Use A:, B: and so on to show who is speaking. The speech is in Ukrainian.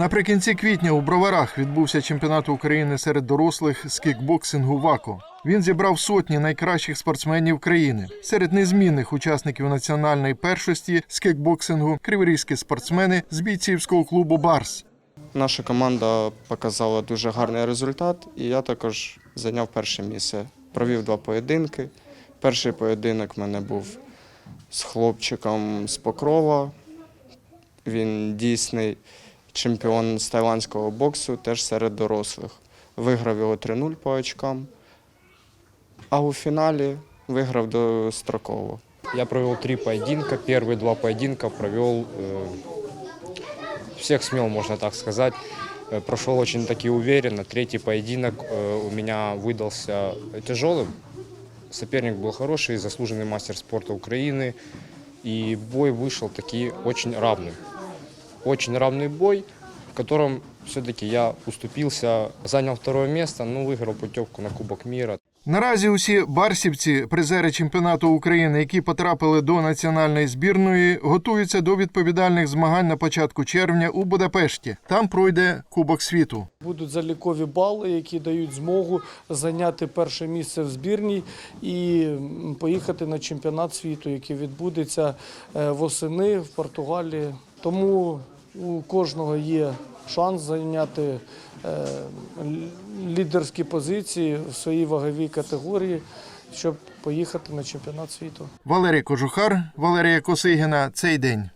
A: Наприкінці квітня у Броварах відбувся чемпіонат України серед дорослих з кікбоксингу ВАКО. Він зібрав сотні найкращих спортсменів країни. Серед незмінних учасників національної першості з кікбоксингу криворізькі спортсмени з бійцівського клубу Барс.
B: Наша команда показала дуже гарний результат, і я також зайняв перше місце. Провів два поєдинки. Перший поєдинок в мене був з хлопчиком з Покрова. Він дійсний чемпіон з тайландського боксу, теж серед дорослих. Виграв його 3-0 по очкам. А у фіналі виграв достроково.
C: Я провел три поединка. Первые два поединка провел, э, всех смел, можно так сказать. Э, Прошел очень таки уверенно. Третий поединок э, у меня выдался тяжелым. Соперник был хороший, заслуженный мастер спорта Украины. И бой вышел таки очень равным. Очень равный бой, в котором все-таки я уступился, занял второе место, но выиграл путевку на Кубок мира.
A: Наразі усі барсівці, призери чемпіонату України, які потрапили до національної збірної, готуються до відповідальних змагань на початку червня у Будапешті. Там пройде Кубок світу.
D: Будуть залікові бали, які дають змогу зайняти перше місце в збірній і поїхати на чемпіонат світу, який відбудеться е, восени в Португалії. Тому у кожного є шанс зайняти е, лідерські позиції в своїй ваговій категорії, щоб поїхати на чемпіонат світу.
A: Валерій Кожухар, Валерія Косигіна. Цей день.